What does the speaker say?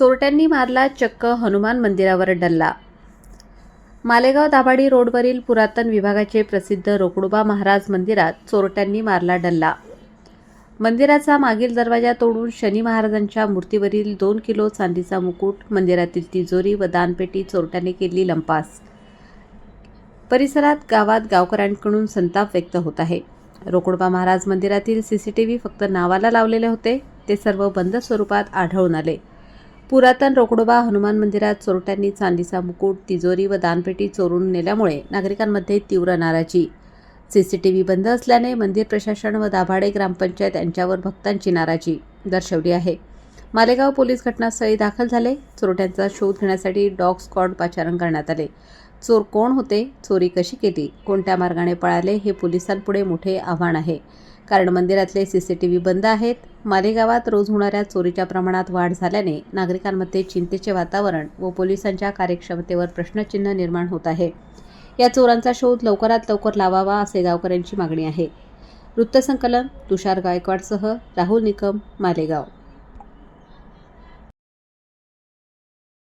चोरट्यांनी मारला चक्क हनुमान मंदिरावर डल्ला. मालेगाव दाभाडी रोडवरील पुरातन विभागाचे प्रसिद्ध रोकडोबा महाराज मंदिरात चोरट्यांनी मारला डल्ला. मंदिराचा मागील दरवाजा तोडून शनी महाराजांच्या मूर्तीवरील दोन किलो चांदीचा मुकुट मंदिरातील तिजोरी व दानपेटी चोरट्याने केली लंपास. परिसरात गावात गावकऱ्यांकडून संताप व्यक्त होत आहे. रोकडोबा महाराज मंदिरातील सीसीटीव्ही फक्त नावाला लावलेले होते ते सर्व बंद स्वरूपात आढळून आले. पुरातन रोकडोबा हनुमान मंदिरात चोरट्यांनी चांदीचा मुकुट तिजोरी व दानपेटी चोरून नेल्यामुळे नागरिकांमध्ये तीव्र नाराजी. सीसीटीव्ही बंद असल्याने मंदिर प्रशासन व दाभाडे ग्रामपंचायत यांच्यावर भक्तांची नाराजी दर्शवली आहे. मालेगाव पोलीस घटनास्थळी दाखल झाले. चोरट्यांचा शोध घेण्यासाठी डॉग स्क्वॉड पाचारण करण्यात आले. चोर कोण होते? चोरी कशी केली? कोणत्या मार्गाने पळाले? हे पोलिसांपुढे मोठे आव्हान आहे. कारण मंदिरातले सी सी टी व्ही बंद आहेत. मालेगावात रोज होणाऱ्या चोरीच्या प्रमाणात वाढ झाल्याने नागरिकांमध्ये चिंतेचे वातावरण व पोलिसांच्या कार्यक्षमतेवर प्रश्नचिन्ह निर्माण होत आहे. या चोरांचा शोध लवकरात लवकर लावावा असे गावकऱ्यांची मागणी आहे. वृत्तसंकलन तुषार गायकवाडसह राहुल निकम मालेगाव.